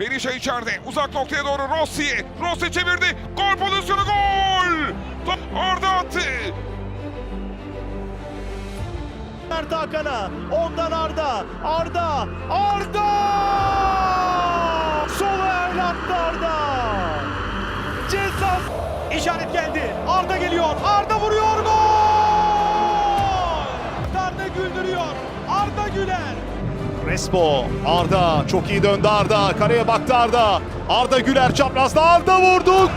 Berisha içeride. Uzak noktaya doğru Rossi. Rossi çevirdi. Gol pozisyonu gol. Top Arda attı. Mert Hakan'a. Ondan Arda. Arda. Arda! Sol ayağıyla attı Arda. Ceza. İşaret geldi. Arda geliyor. Arda vuruyor. Gol! Respo, Arda çok iyi döndü Arda. Kaleye baktı Arda. Arda Güler çaprazda Arda vurdu.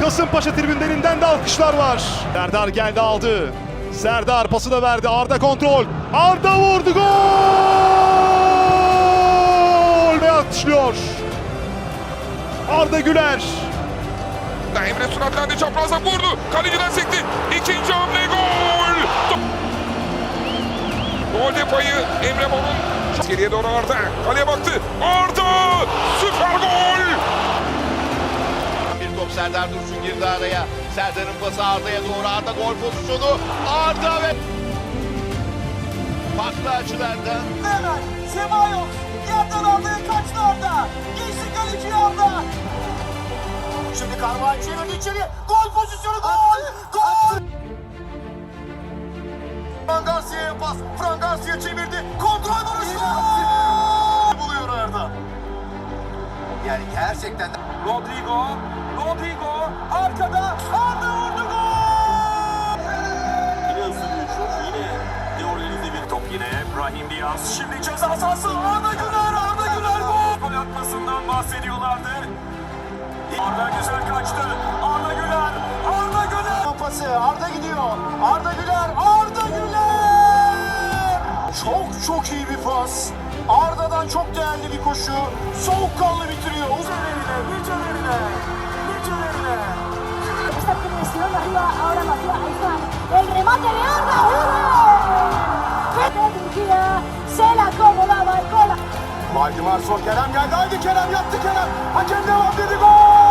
Kasımpaşa tribünlerinden de alkışlar var. Serdar geldi aldı. Serdar pası da verdi. Arda kontrol. Arda vurdu gol! Ve alkışlıyor. Arda Güler. Emre süratlendi çaprazdan vurdu. Kaleciden sekti. İkinci hamle gol. Top- Gol payı Emre Mor'un. Geriye doğru Arda. Kaleye baktı. Arda! Süper gol! Bir top Serdar Dursun girdi araya. Serdar'ın pası Arda'ya doğru. Arda gol pozisyonu. Arda ve farklı açılardan Hemen Semayos yerden Arda'ya kaçtı Arda. Geçti kaleci Arda. Şimdi Karvan çevirdi içeri. Gol pozisyonu gol. Gol. Yani gerçekten Rodrigo. Rodrigo arkada. Arda vurdu gol. Bir şut. Yine deorganize bir top yine. Brahim Diaz. Şimdi ceza sahası. Arda Güler. Arda Güler gol. Gol atmasından bahsediyorlardı. Arda güzel kaçtı. Arda Güler. Arda Güler. Pası. Arda gidiyor. Arda Güler. Arda Güler. Çok çok iyi bir pas. Arda'dan çok değerli bir koşu. Soğukkanlı bitiriyor. Üzerine, nicelerine, nicelerine. Esta conexión arriba, ahora Matías Aizán. El remate de Arda. De Turquía, se la acomodaba el cola. Valdimar son Kerem geldi. Haydi Kerem yaptı Kerem. Hakem devam dedi. Gol!